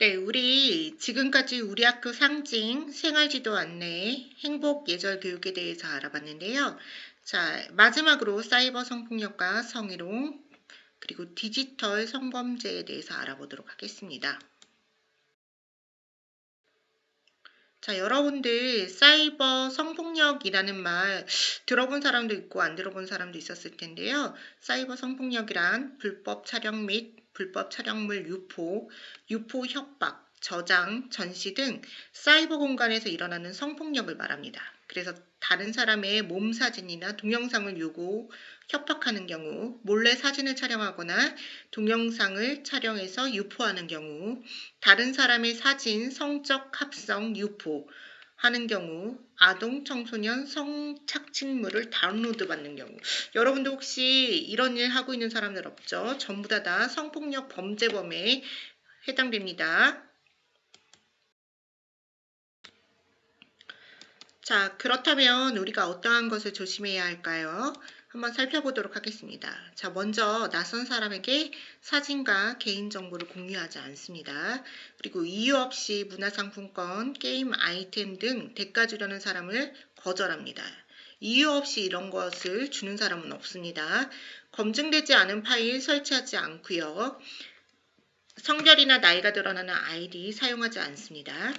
네, 우리 지금까지 우리 학교 상징, 생활지도 안내, 행복 예절 교육에 대해서 알아봤는데요. 자, 마지막으로 사이버 성폭력과 성희롱, 그리고 디지털 성범죄에 대해서 알아보도록 하겠습니다. 자, 여러분들 사이버 성폭력이라는 말 들어본 사람도 있고 안 들어본 사람도 있었을 텐데요. 사이버 성폭력이란 불법 촬영 및 불법 촬영물 유포, 유포 협박, 저장, 전시 등 사이버 공간에서 일어나는 성폭력을 말합니다. 그래서 다른 사람의 몸 사진이나 동영상을 요구, 협박하는 경우, 몰래 사진을 촬영하거나 동영상을 촬영해서 유포하는 경우, 다른 사람의 사진, 성적 합성, 유포, 하는 경우 아동 청소년 성착취물을 다운로드 받는 경우 여러분도 혹시 이런 일 하고 있는 사람들 없죠? 전부 다 다 성폭력 범죄범에 해당됩니다. 자, 그렇다면 우리가 어떠한 것을 조심해야 할까요? 한번 살펴보도록 하겠습니다. 자, 먼저 낯선 사람에게 사진과 개인정보를 공유하지 않습니다. 그리고 이유 없이 문화상품권, 게임 아이템 등 대가 주려는 사람을 거절합니다. 이유 없이 이런 것을 주는 사람은 없습니다. 검증되지 않은 파일 설치하지 않고요. 성별이나 나이가 드러나는 아이디 사용하지 않습니다.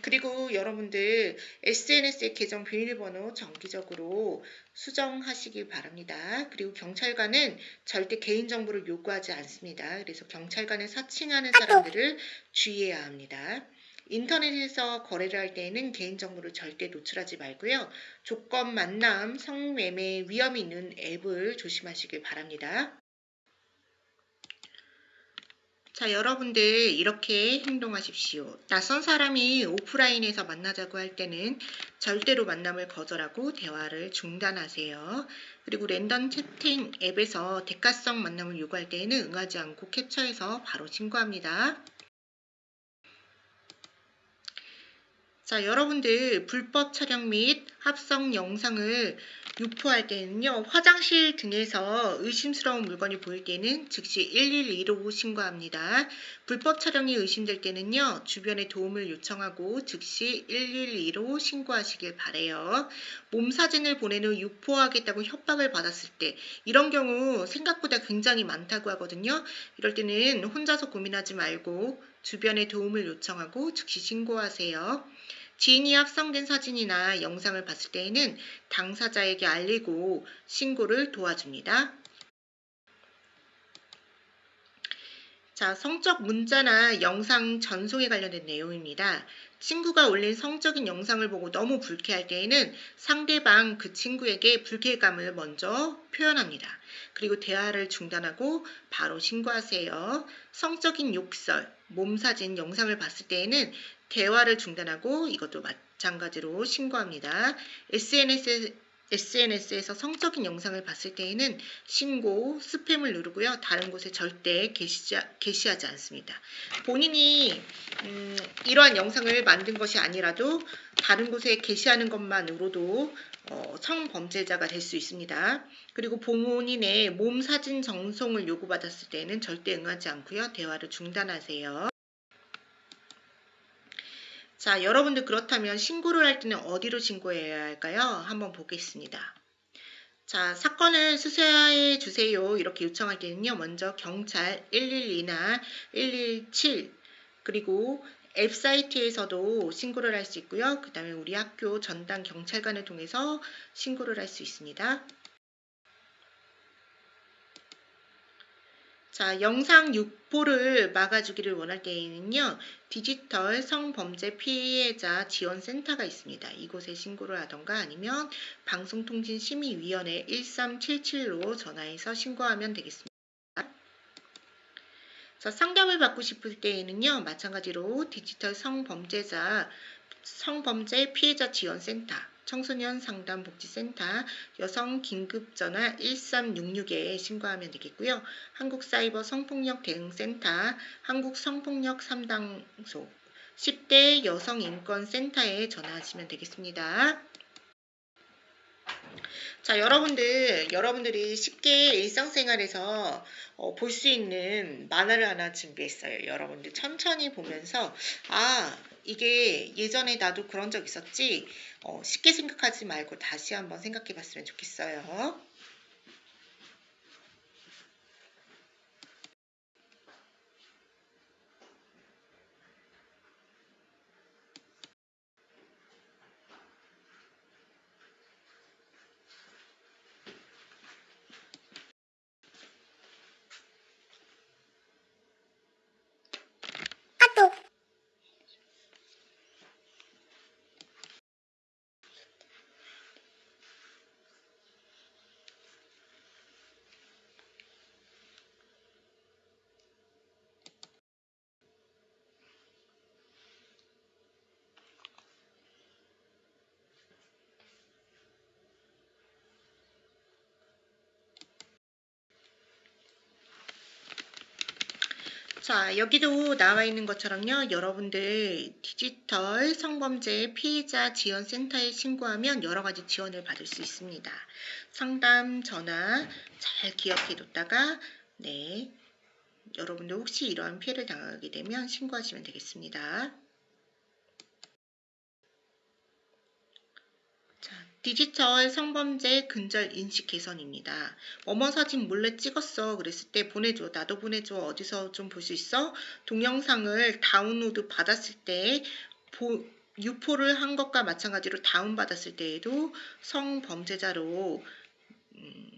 그리고 여러분들 SNS의 계정 비밀번호 정기적으로 수정하시길 바랍니다. 그리고 경찰관은 절대 개인정보를 요구하지 않습니다. 그래서 경찰관을 사칭하는 사람들을 주의해야 합니다. 인터넷에서 거래를 할 때에는 개인정보를 절대 노출하지 말고요. 조건 만남, 성매매 위험이 있는 앱을 조심하시길 바랍니다. 자, 여러분들 이렇게 행동하십시오. 낯선 사람이 오프라인에서 만나자고 할 때는 절대로 만남을 거절하고 대화를 중단하세요. 그리고 랜덤 채팅 앱에서 대가성 만남을 요구할 때에는 응하지 않고 캡처해서 바로 신고합니다. 자, 여러분들 불법 촬영 및 합성 영상을 유포할 때는요, 화장실 등에서 의심스러운 물건이 보일 때는 즉시 112로 신고합니다. 불법 촬영이 의심될 때는요, 주변에 도움을 요청하고 즉시 112로 신고하시길 바래요. 몸 사진을 보낸 후 유포하겠다고 협박을 받았을 때, 이런 경우 생각보다 굉장히 많다고 하거든요. 이럴 때는 혼자서 고민하지 말고 주변에 도움을 요청하고 즉시 신고하세요. 지인이 합성된 사진이나 영상을 봤을 때에는 당사자에게 알리고 신고를 도와줍니다. 자, 성적 문자나 영상 전송에 관련된 내용입니다. 친구가 올린 성적인 영상을 보고 너무 불쾌할 때에는 상대방 그 친구에게 불쾌감을 먼저 표현합니다. 그리고 대화를 중단하고 바로 신고하세요. 성적인 욕설, 몸사진, 영상을 봤을 때에는 대화를 중단하고 이것도 마찬가지로 신고합니다. SNS, SNS에서 성적인 영상을 봤을 때에는 신고, 스팸을 누르고요. 다른 곳에 절대 게시지, 게시하지 않습니다. 본인이 음, 이러한 영상을 만든 것이 아니라도 다른 곳에 게시하는 것만으로도 어, 성범죄자가 될 수 있습니다. 그리고 본인의 몸 사진 정송을 요구받았을 때는 절대 응하지 않고요. 대화를 중단하세요. 자, 여러분들 그렇다면 신고를 할 때는 어디로 신고해야 할까요? 한번 보겠습니다. 자, 사건을 수사해 주세요. 이렇게 요청할 때는요. 먼저 경찰 112나 117 그리고 앱 사이트에서도 신고를 할 수 있고요. 그 다음에 우리 학교 전담 경찰관을 통해서 신고를 할 수 있습니다. 자, 영상 유포를 막아주기를 원할 때에는요, 디지털 성범죄 피해자 지원센터가 있습니다. 이곳에 신고를 하던가 아니면 방송통신심의위원회 1377로 전화해서 신고하면 되겠습니다. 자, 상담을 받고 싶을 때에는요, 마찬가지로 디지털 성범죄자, 성범죄 피해자 지원센터 청소년 상담 복지센터 여성 긴급 전화 1366에 신고하면 되겠고요. 한국 사이버 성폭력 대응센터 한국 성폭력 3당소 10대 여성인권센터에 전화하시면 되겠습니다. 자, 여러분들, 여러분들이 쉽게 일상생활에서 어, 볼 수 있는 만화를 하나 준비했어요. 여러분들 천천히 보면서, 아, 이게 예전에 나도 그런 적 있었지? 어, 쉽게 생각하지 말고 다시 한번 생각해 봤으면 좋겠어요. 자, 여기도 나와 있는 것처럼요. 여러분들 디지털 성범죄 피해자 지원 센터에 신고하면 여러 가지 지원을 받을 수 있습니다. 상담 전화 잘 기억해 뒀다가 네. 여러분들 혹시 이러한 피해를 당하게 되면 신고하시면 되겠습니다. 디지털 성범죄 근절 인식 개선입니다. 어머 사진 몰래 찍었어. 그랬을 때 보내줘. 나도 보내줘. 어디서 좀 볼 수 있어? 동영상을 다운로드 받았을 때 보, 유포를 한 것과 마찬가지로 다운받았을 때에도 성범죄자로 음,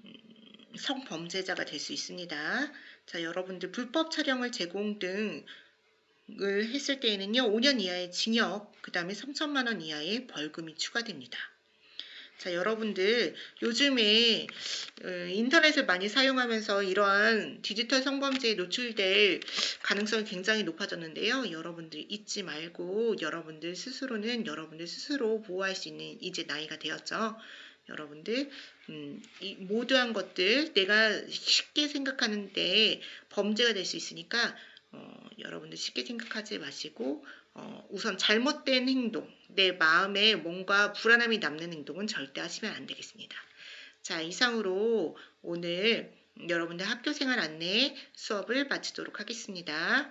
성범죄자가 될 수 있습니다. 자, 여러분들 불법 촬영을 제공 등을 했을 때에는요, 5년 이하의 징역, 그 다음에 3천만 원 이하의 벌금이 추가됩니다. 자, 여러분들 요즘에 어, 인터넷을 많이 사용하면서 이러한 디지털 성범죄에 노출될 가능성이 굉장히 높아졌는데요. 여러분들 잊지 말고 여러분들 스스로는 여러분들 스스로 보호할 수 있는 이제 나이가 되었죠. 여러분들 음, 이 모두한 것들 내가 쉽게 생각하는데 범죄가 될 수 있으니까 어, 여러분들 쉽게 생각하지 마시고 어, 우선 잘못된 행동, 내 마음에 뭔가 불안함이 남는 행동은 절대 하시면 안 되겠습니다. 자, 이상으로 오늘 여러분들 학교생활 안내 수업을 마치도록 하겠습니다.